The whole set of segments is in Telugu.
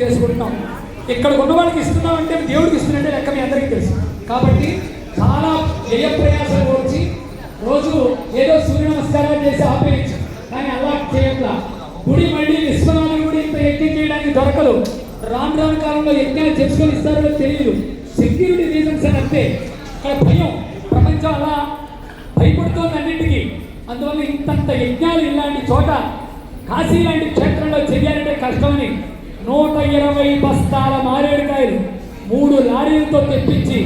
చేసుకుంటున్నాం. ఇక్కడ ఉన్న వాళ్ళకి ఇస్తున్నాం అంటే దేవుడికి ఇస్తున్నట్టే లెక్క మీ అందరికీ తెలుసు. కాబట్టి చాలా వ్యయ ప్రయాసాలు గురించి రోజు ఏదో సూర్య నమస్కారాలు చేసి ఆపేయచ్చు. కానీ అలా చేయట్లా. గుడి మళ్ళీ విశ్వనాథుడి గుడి ఇంత యజ్ఞం చేయడానికి దొరకదు. రాను రాను కాలంలో యజ్ఞాలు చేసుకొని ఇస్తారో తెలియదు సెక్యూరిటీ రీజన్స్ అని అంతే అక్కడ భయం. ప్రపంచం అలా భయపడుతోంది అన్నింటికి. అందువల్ల ఇంతంత యజ్ఞాలు ఇలాంటి చోట కాశీ లాంటి క్షేత్రంలో చేయాలంటే కష్టమని నూట ఇరవై బస్తాల మారేడుకాయలు మూడు లారీలతో తెప్పించి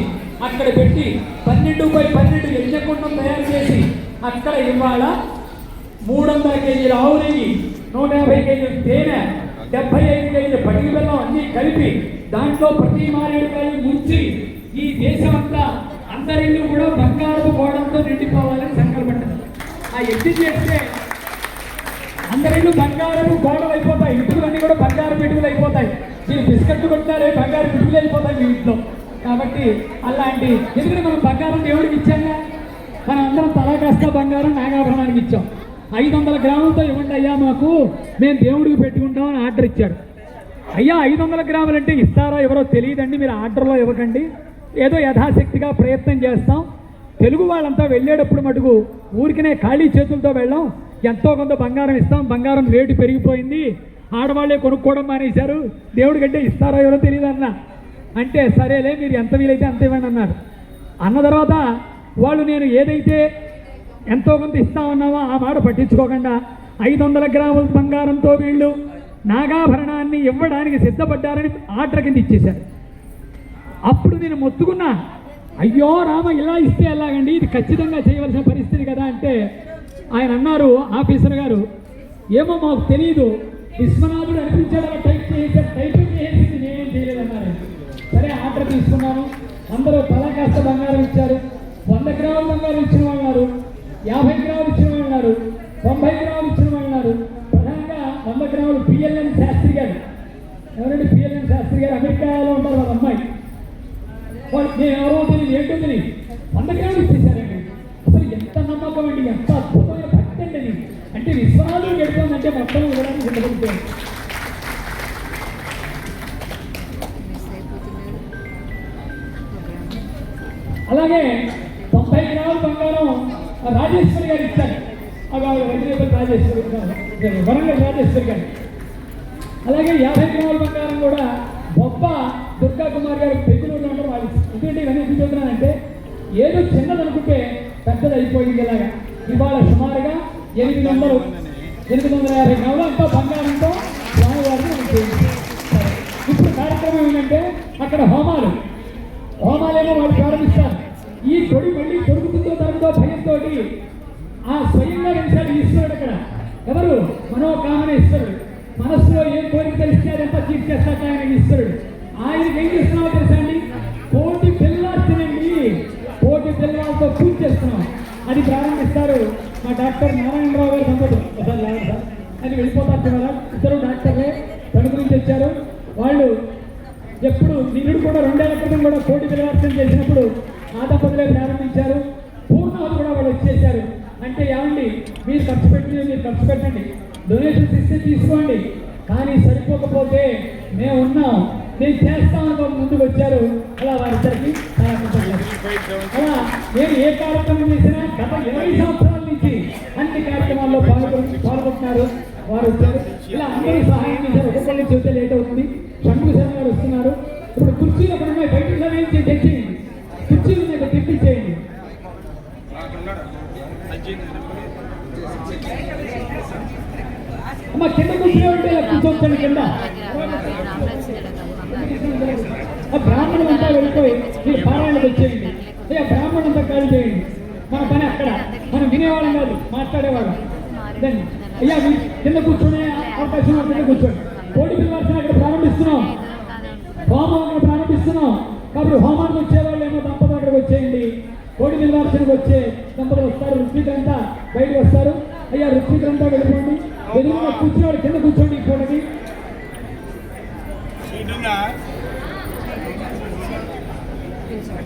అక్కడ పెట్టి పన్నెండు బై పన్నెండు యజ్ఞకుండం తయారు చేసి అక్కడ ఇవాళ మూడు వందల కేజీల ఆవు నెయ్యి నూట యాభై కేజీల తేనె డెబ్బై ఐదు కేజీల పటికి బెల్లం అన్నీ కలిపి దాంట్లో ప్రతి మారేడుకాయలు ముంచి ఈ దేశం అంతా అందరిల్లు కూడా బంగారపు గోడంతో నిండిపోవాలని సంకల్పం. ఆ ఎత్తి చేస్తే అందరిల్లు బంగారపు గోడలు అయిపోతాయి ఇటుకలన్నీ కూడా బంగారు పిటుకలు అయిపోతాయి మీరు బిస్కెట్లు కొట్టారే బంగారు పిటుకలు అయిపోతాయి మీ ఇంట్లో. కాబట్టి అలాంటి ఎందుకంటే మనం బంగారం దేవుడికి ఇచ్చాంగా మనం అందరం తలా కాస్త బంగారం నాగాభరణానికి ఇచ్చాం. ఐదు వందల గ్రాములతో ఇవ్వండి అయ్యా మాకు. మేము దేవుడికి పెట్టుకుంటామని ఆర్డర్ ఇచ్చాడు అయ్యా ఐదు వందల గ్రాములు అంటే ఇస్తారో ఎవరో తెలియదండి. మీరు ఆర్డర్లో ఇవ్వకండి. ఏదో యథాశక్తిగా ప్రయత్నం చేస్తాం. తెలుగు వాళ్ళంతా వెళ్ళేటప్పుడు మటుకు ఊరికనే ఖాళీ చేతులతో వెళ్ళాం. ఎంతో కొంత బంగారం ఇస్తాం. బంగారం రేటు పెరిగిపోయింది. ఆడవాళ్ళే కొనుక్కోవడం మానేశారు. దేవుడి కంటే ఇస్తారో ఎవరో తెలియదు అన్న అంటే సరేలే మీరు ఎంత వీలైతే అంత ఇవ్వండి అన్నారు. అన్న తర్వాత వాళ్ళు నేను ఏదైతే ఎంతో కొంత ఇస్తామన్నామో ఆ మాట పట్టించుకోకుండా ఐదు వందల గ్రాముల బంగారంతో వీళ్ళు నాగాభరణాన్ని ఇవ్వడానికి సిద్ధపడ్డారని ఆర్డర్ కింద ఇచ్చేశారు. అప్పుడు నేను మొత్తుకున్నా అయ్యో రామ ఇలా ఇస్తే ఎలాగండి? ఇది ఖచ్చితంగా చేయవలసిన పరిస్థితి కదా అంటే ఆయన అన్నారు ఆఫీసర్ గారు ఏమో మాకు తెలియదు విశ్వనాథుడు అనిపించాడు టైప్ చేసే టైపింగ్ చేసింది నేనేం చేయలేదన్నారు సరే ఆర్డర్ తీసుకున్నాను. అందరూ తల కాస్త బంగారం ఇచ్చారు. వంద గ్రాముల బంగారం ఇచ్చిన వాళ్ళు ఉన్నారు. యాభై గ్రాములు ఇచ్చిన వాళ్ళు ఉన్నారు. తొంభై గ్రాములు ఇచ్చిన వాళ్ళు ఉన్నారు. ప్రధానంగా వంద గ్రాములు పిఎల్ఎన్ శాస్త్రి గారు. ఎవరంటే పిఎల్ఎన్ శాస్త్రి గారు? అమెరికాలో ఉంటారు వాళ్ళ అమ్మాయి. వాళ్ళు నేను ఎవరో తెలియదు ఏంటో తెలియదు. వంద గ్రాములు అంటే విశ్వాసం గడిపోయిందంటే మొత్తం ఇవ్వడానికి సిద్ధపడిపోయింది అలాగే తొంభై గ్రాముల బంగారం రాజేశ్వరి గారు ఇచ్చారు. అవి వదిలేపల్లి రాజేశ్వరి గారు. వరంగల్ రాజేశ్వరి గారు అలాగే యాభై గ్రాముల బంగారం కూడా గొప్ప దుర్గా కుమార్ గారు పెద్దలూరులో ఉండడం వాళ్ళు ఎందుకంటే ఇవన్నీ ఎందుకు చెప్తున్నానంటే ఏదో చిన్నది అనుకుంటే పెద్దది అయిపోయింది ఇలాగా. ఇవాళ సుమారుగా ఎనిమిది వందలు. ఎనిమిది వందల యాభై గ్రాములు. బంగారంతో స్వామివారిని ఇప్పుడు కార్యక్రమం ఏంటంటే అక్కడ హోమాలు. హోమాలేమో వాళ్ళు ప్రారంభిస్తారు. ఈ తొడి మళ్ళీ దొరుకుతుందో దొరకదో భయంతో ఆ స్వయంగా నిమిషాలు ఈశ్వరుడు అక్కడ. ఎవరు? మనోకామన ఇస్తాడు మనస్సులో ఏం కోరిక తెలిస్తే అదంతా తీర్చేస్తాక ఆయన ఈశ్వరుడు. ఆయనకి ఏం చేస్తున్నావో తెలుసా? అది ప్రారంభిస్తారు మా డాక్టర్ నారాయణరావు గారు సంపద ఒకసారి లేవండి సార్ అది వెళ్ళిపోతారు కదా ఇద్దరు డాక్టర్లే తణుకు నుంచి వచ్చారు. వాళ్ళు ఎప్పుడు నిన్నుడు కూడా రెండేళ్ళ క్రితం కూడా కోటి పిలవార్చన చేసినప్పుడు ఆ ప్రారంభించారు. పూర్ణాలు కూడా వాళ్ళు వచ్చేసారు అంటే ఏమండి? మీరు ఖర్చు పెట్టింది మీరు ఖర్చు పెట్టండి. డొనేషన్స్ ఇస్తే తీసుకోండి. కానీ సరిపోకపోతే మేము ఉన్నాం. నేను చేస్తామని వాళ్ళు ముందుకు వచ్చారు. అలా వారిద్దరికి అలా నేను ఏ కార్యక్రమం చేసినా ఇరవై సంవత్సరాల నుంచి అన్ని కార్యక్రమాల్లో పాల్గొంటున్నారు. వారు వచ్చారు ఇలా అందరూ సహాయం చేశారు. ఒక్కొక్కరిని చెబితే లేట్ అవుతుంది. షణ్ముఖ శర్మ గారు వస్తున్నారు. ఇప్పుడు కుర్చీలు అక్కడ ఉన్నాయి బయట ఉన్నాయి తెచ్చేయండి. కుర్చీలు ఉన్నాయి ఇక్కడ తెప్పించేయండి అమ్మ కింద కూర్చునే ఉంటే ఇలా కూర్చోవచ్చండి కింద. బ్రాహ్మణం అంతా వెళ్ళిపోయి మీరు పారాయణకు వచ్చేయండి బ్రాహ్మణం అంతా ఖాళీ చేయండి. మన పని అక్కడ. మనం వినేవాళ్ళం కాదు మాట్లాడేవాళ్ళం. దాన్ని అయ్యా కింద కూర్చునే అవకాశం ఉన్న కింద కూర్చోండి. కోటి పిల్లవాల్సిన అక్కడ ప్రారంభిస్తున్నాం. హోమం అక్కడ ప్రారంభిస్తున్నాం. కాబట్టి హోమానికి వచ్చేవాళ్ళు ఏమో దంపతులు అక్కడికి వచ్చేయండి. కోడి నిల్వార్చనకు వచ్చే దంపతులు వస్తారు. ఋత్వికులంతా బయటకు వస్తారు. అయ్యా ఋత్వికులంతా వెళ్ళిపోండి. ఎదురుగా కూర్చో